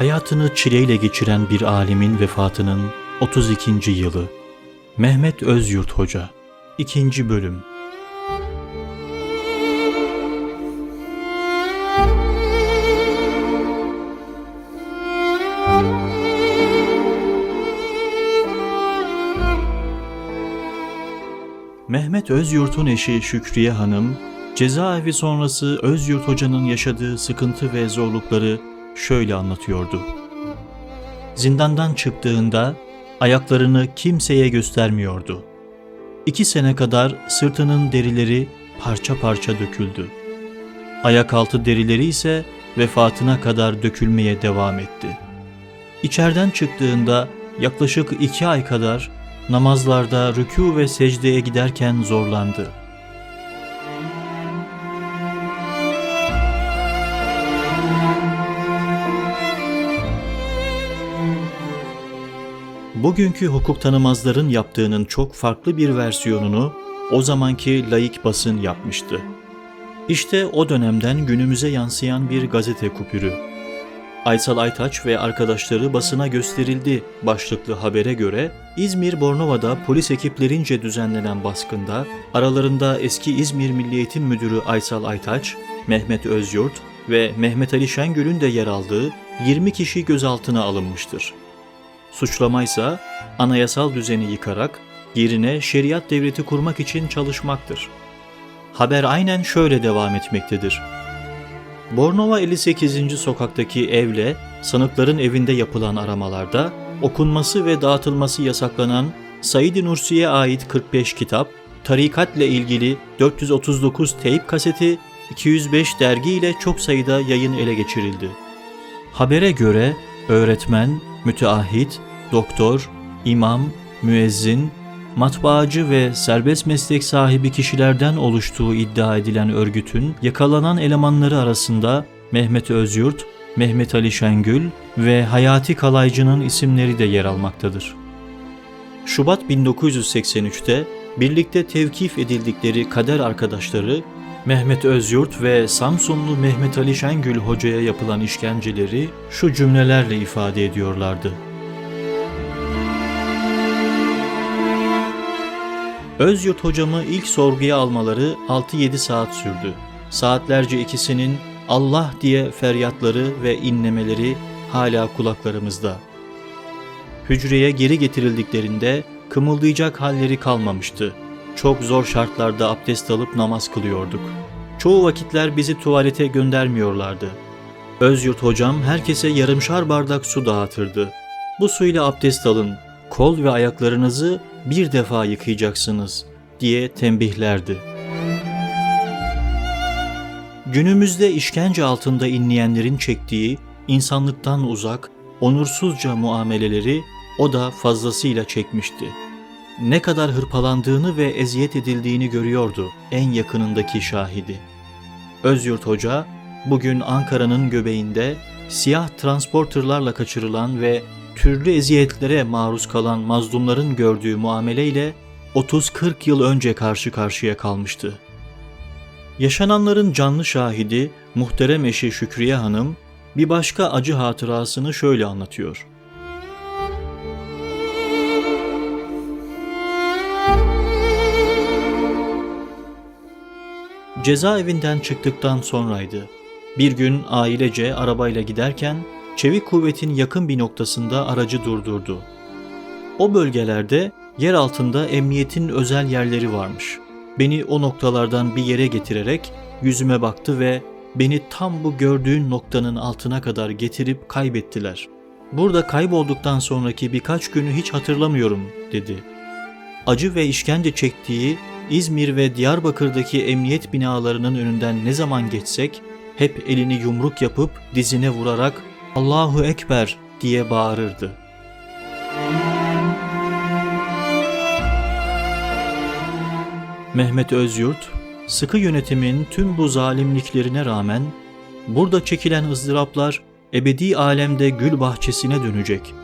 Hayatını çileyle geçiren bir alimin vefatının 32. yılı. Mehmet Özyurt Hoca 2. Bölüm Mehmet Özyurt'un eşi Şükriye Hanım, cezaevi sonrası Özyurt Hoca'nın yaşadığı sıkıntı ve zorlukları şöyle anlatıyordu. Zindandan çıktığında ayaklarını kimseye göstermiyordu. İki sene kadar sırtının derileri parça parça döküldü. Ayak altı derileri ise vefatına kadar dökülmeye devam etti. İçeriden çıktığında yaklaşık iki ay kadar namazlarda rükû ve secdeye giderken zorlandı. Bugünkü hukuk tanımazların yaptığının çok farklı bir versiyonunu o zamanki laik basın yapmıştı. İşte o dönemden günümüze yansıyan bir gazete kupürü. Aysal Aytaç ve arkadaşları basına gösterildi başlıklı habere göre İzmir Bornova'da polis ekiplerince düzenlenen baskında aralarında eski İzmir Milli Eğitim Müdürü Aysal Aytaç, Mehmet Özyurt ve Mehmet Ali Şengül'ün de yer aldığı 20 kişi gözaltına alınmıştır. Suçlamaysa anayasal düzeni yıkarak yerine şeriat devleti kurmak için çalışmaktır. Haber aynen şöyle devam etmektedir. Bornova 58. sokaktaki evle sanıkların evinde yapılan aramalarda okunması ve dağıtılması yasaklanan Said Nursi'ye ait 45 kitap, tarikatla ilgili 439 teyp kaseti, 205 dergi ile çok sayıda yayın ele geçirildi. Habere göre öğretmen, müteahhit, doktor, imam, müezzin, matbaacı ve serbest meslek sahibi kişilerden oluştuğu iddia edilen örgütün yakalanan elemanları arasında Mehmet Özyurt, Mehmet Ali Şengül ve Hayati Kalaycı'nın isimleri de yer almaktadır. Şubat 1983'te birlikte tevkif edildikleri kader arkadaşları Mehmet Özyurt ve Samsunlu Mehmet Ali Şengül hocaya yapılan işkenceleri şu cümlelerle ifade ediyorlardı. Özyurt hocamı ilk sorguya almaları 6-7 saat sürdü. Saatlerce ikisinin Allah diye feryatları ve inlemeleri hala kulaklarımızda. Hücreye geri getirildiklerinde kımıldayacak halleri kalmamıştı. Çok zor şartlarda abdest alıp namaz kılıyorduk. Çoğu vakitler bizi tuvalete göndermiyorlardı. Özyurt hocam herkese yarımşar bardak su dağıtırdı. Bu suyla abdest alın, kol ve ayaklarınızı bir defa yıkayacaksınız diye tembihlerdi. Günümüzde işkence altında inleyenlerin çektiği insanlıktan uzak, onursuzca muameleleri o da fazlasıyla çekmişti. Ne kadar hırpalandığını ve eziyet edildiğini görüyordu en yakınındaki şahidi. Özyurt Hoca bugün Ankara'nın göbeğinde siyah transporterlarla kaçırılan ve türlü eziyetlere maruz kalan mazlumların gördüğü muameleyle 30-40 yıl önce karşı karşıya kalmıştı. Yaşananların canlı şahidi muhterem eşi Şükriye Hanım bir başka acı hatırasını şöyle anlatıyor. Cezaevinden çıktıktan sonraydı. Bir gün ailece arabayla giderken çevik kuvvetin yakın bir noktasında aracı durdurdu. O bölgelerde yer altında emniyetin özel yerleri varmış. Beni o noktalardan bir yere getirerek yüzüme baktı ve beni tam bu gördüğün noktanın altına kadar getirip kaybettiler. Burada kaybolduktan sonraki birkaç günü hiç hatırlamıyorum dedi. Acı ve işkence çektiği İzmir ve Diyarbakır'daki emniyet binalarının önünden ne zaman geçsek hep elini yumruk yapıp dizine vurarak Allahu Ekber diye bağırırdı. Mehmet Özyurt, sıkı yönetimin tüm bu zalimliklerine rağmen burada çekilen ızdıraplar ebedi alemde gül bahçesine dönecek.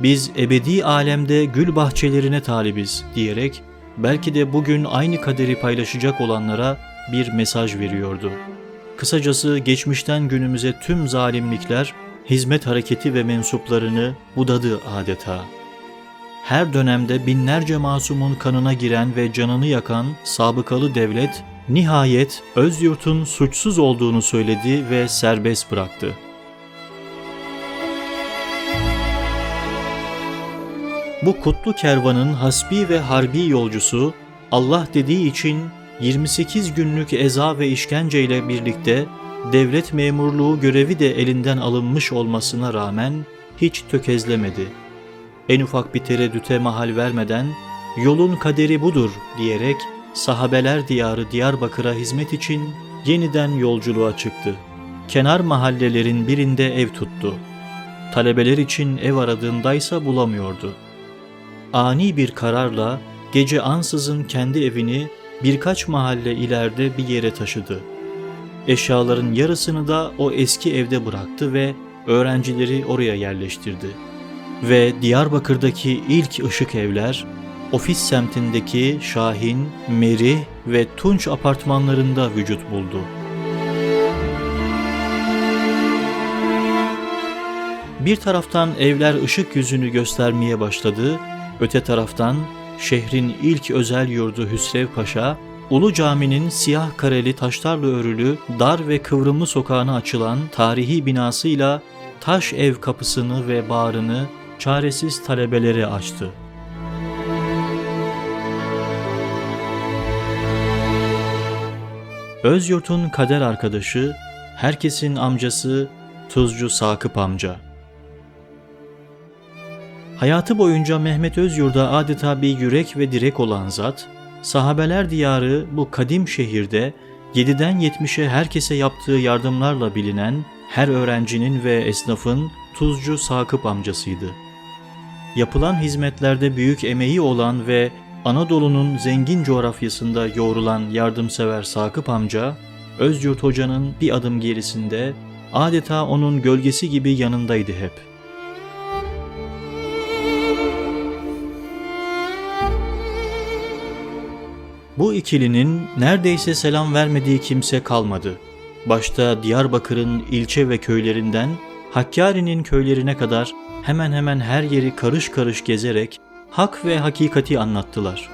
Biz ebedi alemde gül bahçelerine talibiz diyerek belki de bugün aynı kaderi paylaşacak olanlara bir mesaj veriyordu. Kısacası geçmişten günümüze tüm zalimlikler hizmet hareketi ve mensuplarını budadı adeta. Her dönemde binlerce masumun kanına giren ve canını yakan sabıkalı devlet nihayet Özyurt'un suçsuz olduğunu söyledi ve serbest bıraktı. Bu kutlu kervanın hasbi ve harbi yolcusu Allah dediği için 28 günlük eza ve işkenceyle birlikte devlet memurluğu görevi de elinden alınmış olmasına rağmen hiç tökezlemedi. En ufak bir tereddüte mahal vermeden yolun kaderi budur diyerek sahabeler diyarı Diyarbakır'a hizmet için yeniden yolculuğa çıktı. Kenar mahallelerin birinde ev tuttu. Talebeler için ev aradığındaysa bulamıyordu. Ani bir kararla gece ansızın kendi evini birkaç mahalle ileride bir yere taşıdı. Eşyaların yarısını da o eski evde bıraktı ve öğrencileri oraya yerleştirdi. Ve Diyarbakır'daki ilk ışık evler, ofis semtindeki Şahin, Meri ve Tunç apartmanlarında vücut buldu. Bir taraftan evler ışık yüzünü göstermeye başladı, öte taraftan şehrin ilk özel yurdu Hüsrev Paşa, Ulu Cami'nin siyah kareli taşlarla örülü dar ve kıvrımlı sokağına açılan tarihi binasıyla taş ev kapısını ve bağrını çaresiz talebelere açtı. Özyurt'un kader arkadaşı, herkesin amcası Tuzcu Sakıp amca. Hayatı boyunca Mehmet Özyurt'a adeta bir yürek ve direk olan zat, sahabeler diyarı bu kadim şehirde 7'den 70'e herkese yaptığı yardımlarla bilinen her öğrencinin ve esnafın Tuzcu Sakıp amcasıydı. Yapılan hizmetlerde büyük emeği olan ve Anadolu'nun zengin coğrafyasında yoğrulan yardımsever Sakıp amca, Özyurt Hoca'nın bir adım gerisinde, adeta onun gölgesi gibi yanındaydı hep. Bu ikilinin neredeyse selam vermediği kimse kalmadı. Başta Diyarbakır'ın ilçe ve köylerinden Hakkari'nin köylerine kadar hemen hemen her yeri karış karış gezerek hak ve hakikati anlattılar.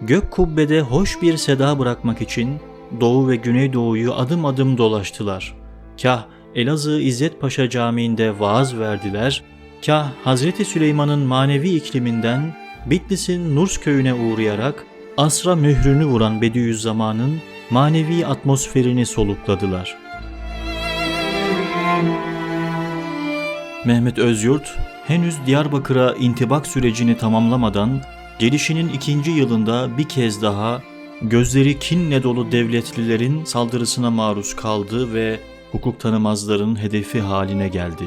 Gök kubbede hoş bir seda bırakmak için Doğu ve Güneydoğu'yu adım adım dolaştılar. Kah Elazığ İzzet Paşa Camii'nde vaaz verdiler, kah Hazreti Süleyman'ın manevi ikliminden Bitlis'in Nurs köyüne uğrayarak asra mührünü vuran Bediüzzaman'ın manevi atmosferini solukladılar. Mehmet Özyurt henüz Diyarbakır'a intibak sürecini tamamlamadan gelişinin ikinci yılında bir kez daha gözleri kinle dolu devletlilerin saldırısına maruz kaldı ve hukuk tanımazların hedefi haline geldi.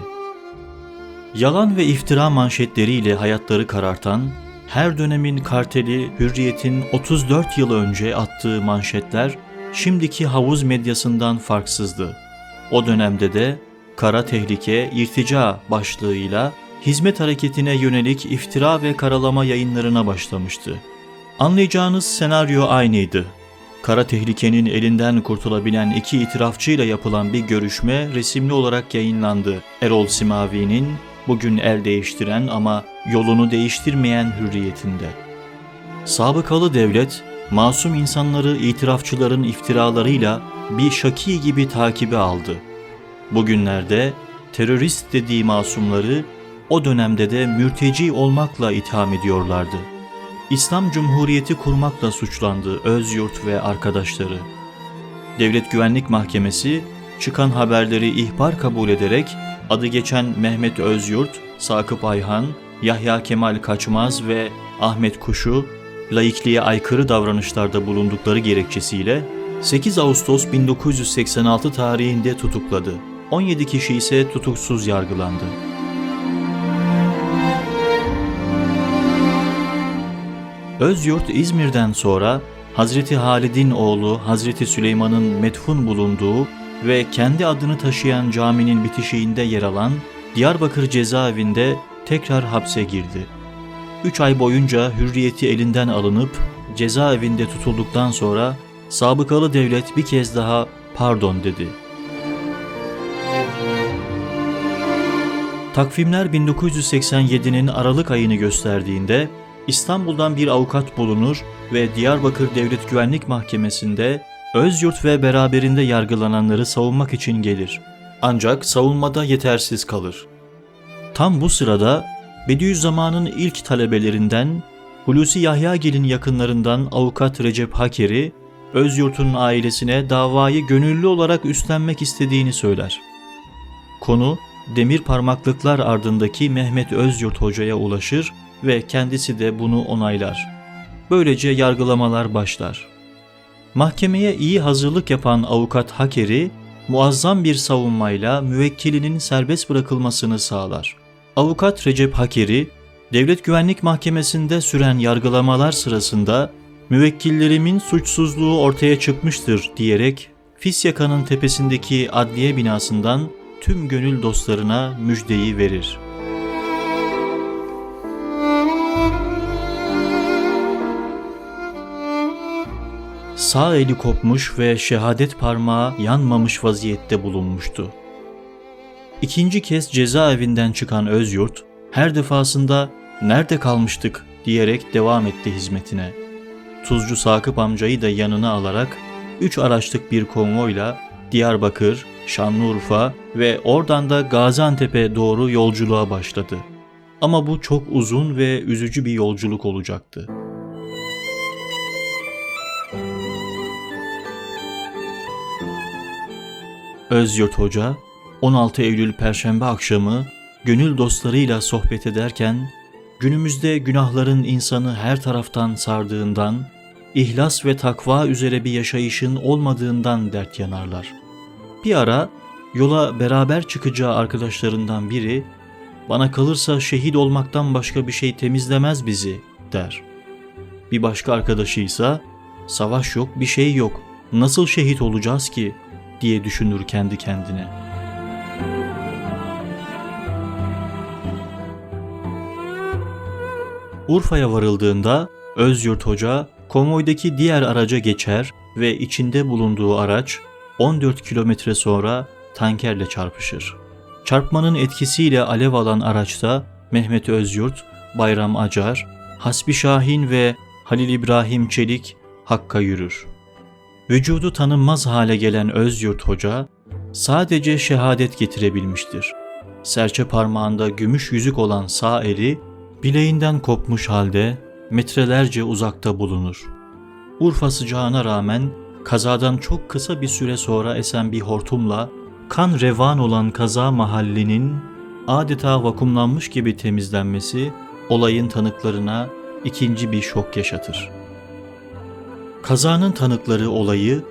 Yalan ve iftira manşetleriyle hayatları karartan, her dönemin karteli Hürriyet'in 34 yıl önce attığı manşetler şimdiki havuz medyasından farksızdı. O dönemde de kara tehlike, irtica başlığıyla hizmet hareketine yönelik iftira ve karalama yayınlarına başlamıştı. Anlayacağınız senaryo aynıydı. Kara tehlikenin elinden kurtulabilen iki itirafçıyla yapılan bir görüşme resimli olarak yayınlandı. Erol Simavi'nin bugün el değiştiren ama yolunu değiştirmeyen hürriyetinde. Sabıkalı devlet, masum insanları itirafçıların iftiralarıyla bir şaki gibi takibe aldı. Bugünlerde terörist dediği masumları o dönemde de mürteci olmakla itham ediyorlardı. İslam Cumhuriyeti kurmakla suçlandı Özyurt ve arkadaşları. Devlet Güvenlik Mahkemesi çıkan haberleri ihbar kabul ederek adı geçen Mehmet Özyurt, Sakıp Ayhan, Yahya Kemal Kaçmaz ve Ahmet Kuşu laikliğe aykırı davranışlarda bulundukları gerekçesiyle 8 Ağustos 1986 tarihinde tutukladı. 17 kişi ise tutuksuz yargılandı. Özyurt İzmir'den sonra Hazreti Halid'in oğlu Hazreti Süleyman'ın metfun bulunduğu ve kendi adını taşıyan caminin bitişiğinde yer alan Diyarbakır cezaevinde tekrar hapse girdi. Üç ay boyunca hürriyeti elinden alınıp cezaevinde tutulduktan sonra sabıkalı devlet bir kez daha pardon dedi. Takvimler 1987'nin Aralık ayını gösterdiğinde İstanbul'dan bir avukat bulunur ve Diyarbakır Devlet Güvenlik Mahkemesi'nde Özyurt ve beraberinde yargılananları savunmak için gelir. Ancak savunmada yetersiz kalır. Tam bu sırada Bediüzzaman'ın ilk talebelerinden Hulusi Yahyagil'in yakınlarından avukat Recep Hakeri, Özyurt'un ailesine davayı gönüllü olarak üstlenmek istediğini söyler. Konu demir parmaklıklar ardındaki Mehmet Özyurt hocaya ulaşır ve kendisi de bunu onaylar. Böylece yargılamalar başlar. Mahkemeye iyi hazırlık yapan avukat Hakeri, muazzam bir savunmayla müvekkilinin serbest bırakılmasını sağlar. Avukat Recep Hakeri, Devlet Güvenlik Mahkemesi'nde süren yargılamalar sırasında müvekkillerimin suçsuzluğu ortaya çıkmıştır diyerek Fisyaka'nın tepesindeki adliye binasından tüm gönül dostlarına müjdeyi verir. Sağ eli kopmuş ve şehadet parmağı yanmamış vaziyette bulunmuştu. İkinci kez cezaevinden çıkan Özyurt, her defasında nerede kalmıştık diyerek devam etti hizmetine. Tuzcu Sakıp amcayı da yanına alarak üç araçlık bir konvoyla Diyarbakır, Şanlıurfa ve oradan da Gaziantep'e doğru yolculuğa başladı. Ama bu çok uzun ve üzücü bir yolculuk olacaktı. Özyurt Hoca 16 Eylül Perşembe akşamı gönül dostlarıyla sohbet ederken günümüzde günahların insanı her taraftan sardığından, ihlas ve takva üzere bir yaşayışın olmadığından dert yanarlar. Bir ara yola beraber çıkacağı arkadaşlarından biri, bana kalırsa şehit olmaktan başka bir şey temizlemez bizi der. Bir başka arkadaşı ise savaş yok bir şey yok nasıl şehit olacağız ki diye düşünür kendi kendine. Urfa'ya varıldığında Özyurt Hoca konvoydaki diğer araca geçer ve içinde bulunduğu araç 14 kilometre sonra tankerle çarpışır. Çarpmanın etkisiyle alev alan araçta Mehmet Özyurt, Bayram Acar, Hasbi Şahin ve Halil İbrahim Çelik Hakk'a yürür. Vücudu tanınmaz hale gelen Özyurt Hoca sadece şehadet getirebilmiştir. Serçe parmağında gümüş yüzük olan sağ eli bileğinden kopmuş halde metrelerce uzakta bulunur. Urfa sıcağına rağmen kazadan çok kısa bir süre sonra esen bir hortumla kan revan olan kaza mahallinin adeta vakumlanmış gibi temizlenmesi olayın tanıklarına ikinci bir şok yaşatır. Kazanın tanıkları olayı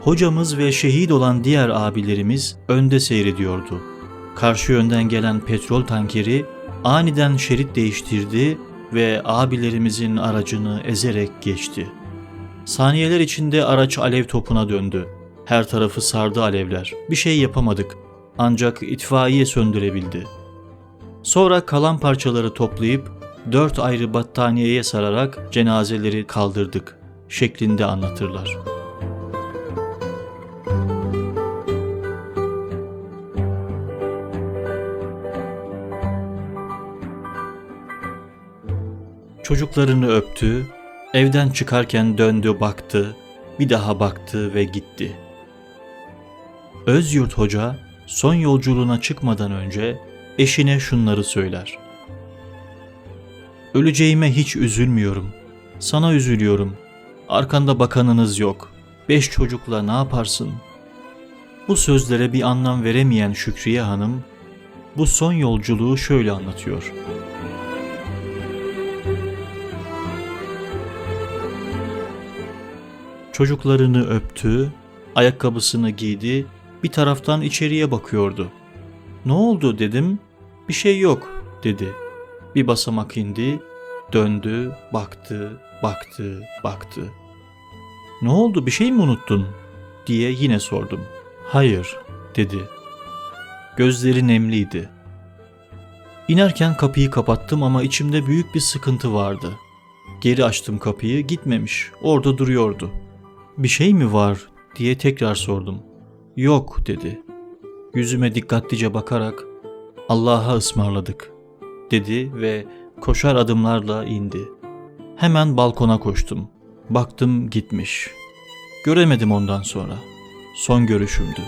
hocamız ve şehit olan diğer abilerimiz önde seyrediyordu. Karşı yönden gelen petrol tankeri aniden şerit değiştirdi ve abilerimizin aracını ezerek geçti. Saniyeler içinde araç alev topuna döndü. Her tarafı sardı alevler. Bir şey yapamadık. Ancak itfaiye söndürebildi. Sonra kalan parçaları toplayıp dört ayrı battaniyeye sararak cenazeleri kaldırdık şeklinde anlatırlar. Çocuklarını öptü, evden çıkarken döndü baktı, bir daha baktı ve gitti. Özyurt Hoca son yolculuğuna çıkmadan önce eşine şunları söyler. Öleceğime hiç üzülmüyorum. Sana üzülüyorum. Arkanda bakanınız yok. Beş çocukla ne yaparsın? Bu sözlere bir anlam veremeyen Şükriye Hanım, bu son yolculuğu şöyle anlatıyor. Çocuklarını öptü, ayakkabısını giydi, bir taraftan içeriye bakıyordu. Ne oldu dedim, bir şey yok dedi. Bir basamak indi, döndü, baktı, baktı, baktı. Ne oldu bir şey mi unuttun? diye yine sordum. Hayır dedi. Gözleri nemliydi. İnerken kapıyı kapattım ama içimde büyük bir sıkıntı vardı. Geri açtım kapıyı, gitmemiş. Orada duruyordu. Bir şey mi var diye tekrar sordum. Yok dedi. Yüzüme dikkatlice bakarak Allah'a ısmarladık dedi ve koşar adımlarla indi. Hemen balkona koştum. Baktım gitmiş. Göremedim ondan sonra. Son görüşümdü.